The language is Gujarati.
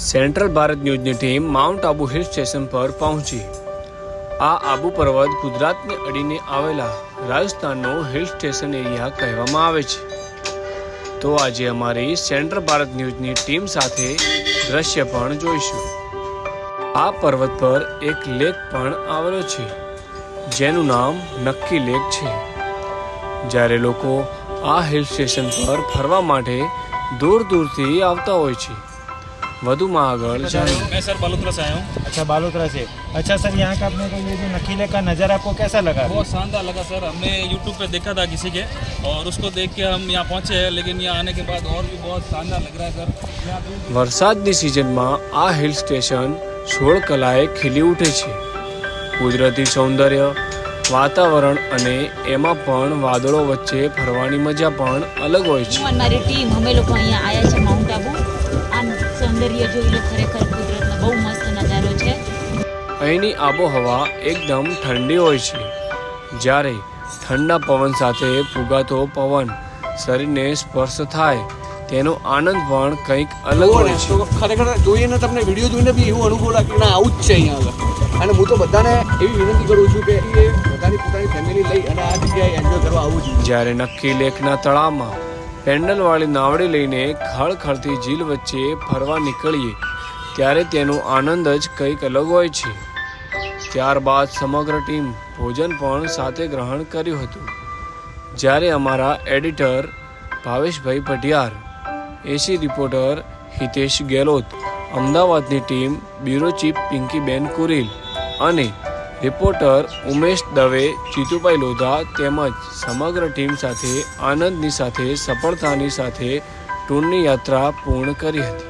સેન્ટ્રલ ભારત ન્યૂઝની team mount Abu hill station પર પહોંચી. આ આબુ પર્વત ગુજરાતને અડીને આવેલા રાજસ્થાનનો હિલ સ્ટેશન એરિયા કહેવામાં આવે છે. તો આજે અમારી સેન્ટ્રલ ભારત ન્યૂઝની ટીમ સાથે દ્રશ્ય પણ જોઈશું. આ પર્વત પર એક લેક પણ આવેલો છે, જેનું નામ નક્કી લેક છે. જ્યારે લોકો આ હિલ સ્ટેશન પર ફરવા માટે દૂર દૂરથી આવતા હોય છે વધુમાં આગળ જાણીએ मैं सर बालोतरा से आया हूँ अच्छा बालोतरा से अच्छा सर यहाँ का अपने को ये जो नकीले का नज़र आपको कैसा लगा बहुत शानदार लगा सर हमने यूट्यूब पे देखा था किसी के और उसको देख के हम यहाँ पहुँचे हैं लेकिन यहाँ आने के बाद और भी बहुत शानदार लग रहा है सर यहाँ दूर વરસાદની સિઝનમાં આ હિલ સ્ટેશન સોળ કલાએ ખીલી ઉઠે છે કુદરતી સૌંદર્ય વાતાવરણ અને એમાં પણ વાદળો વચ્ચે ફરવાની મજા પણ અલગ હોય છે હું અને મારી ટીમ અમે લોકો અહીંયા આવ્યા છે માઉન્ટ આબુ આ સૌંદર્ય જોઈ લો ખરેખર કુદરતનો બહુ મસ્ત નજારો છે. અહીંની આબોહવા એકદમ ઠંડી હોય છે. જ્યારે ઠંડા પવન સાથે ફૂગાતો પવન શરીરને સ્પર્શ થાય તેનો આનંદ પણ કંઈક અલગ હોય છે. ખરેખર જોઈએ ને તમને વીડિયો જોઈને બી એવું અનુભવ લાગે ના આવું જ છે અહીંયા આગળ. અને હું તો બધાને એવી વિનંતી કરું છું કે એ બધાની પોતાની ફેમિલી લઈ અને આ જગ્યાએ એન્જોય કરવા આવવું જોઈએ. જ્યારે નક્કી લેકના તળાવમાં પેન્ડલવાળી નાવડી લઈને ખળખળતી ઝીલ વચ્ચે ફરવા નીકળીએ, ત્યારે તેનો આનંદ જ કંઈક અલગ હોય છે. ત્યારબાદ સમગ્ર ટીમ ભોજન પણ સાથે ગ્રહણ કર્યું હતું. જ્યારે અમારા editor Bhaveshbhai Padhiyar, AC reporter Hitesh Gelot, અમદાવાદની team bureau chief Pinkiben Kuril અને રિપોર્ટર ઉમેશ દવે જીતુભાઈ લોધા તેમજ સમગ્ર ટીમ સાથે આનંદની સાથે, સફળતાની સાથે ટૂરની યાત્રા પૂર્ણ કરી હતી.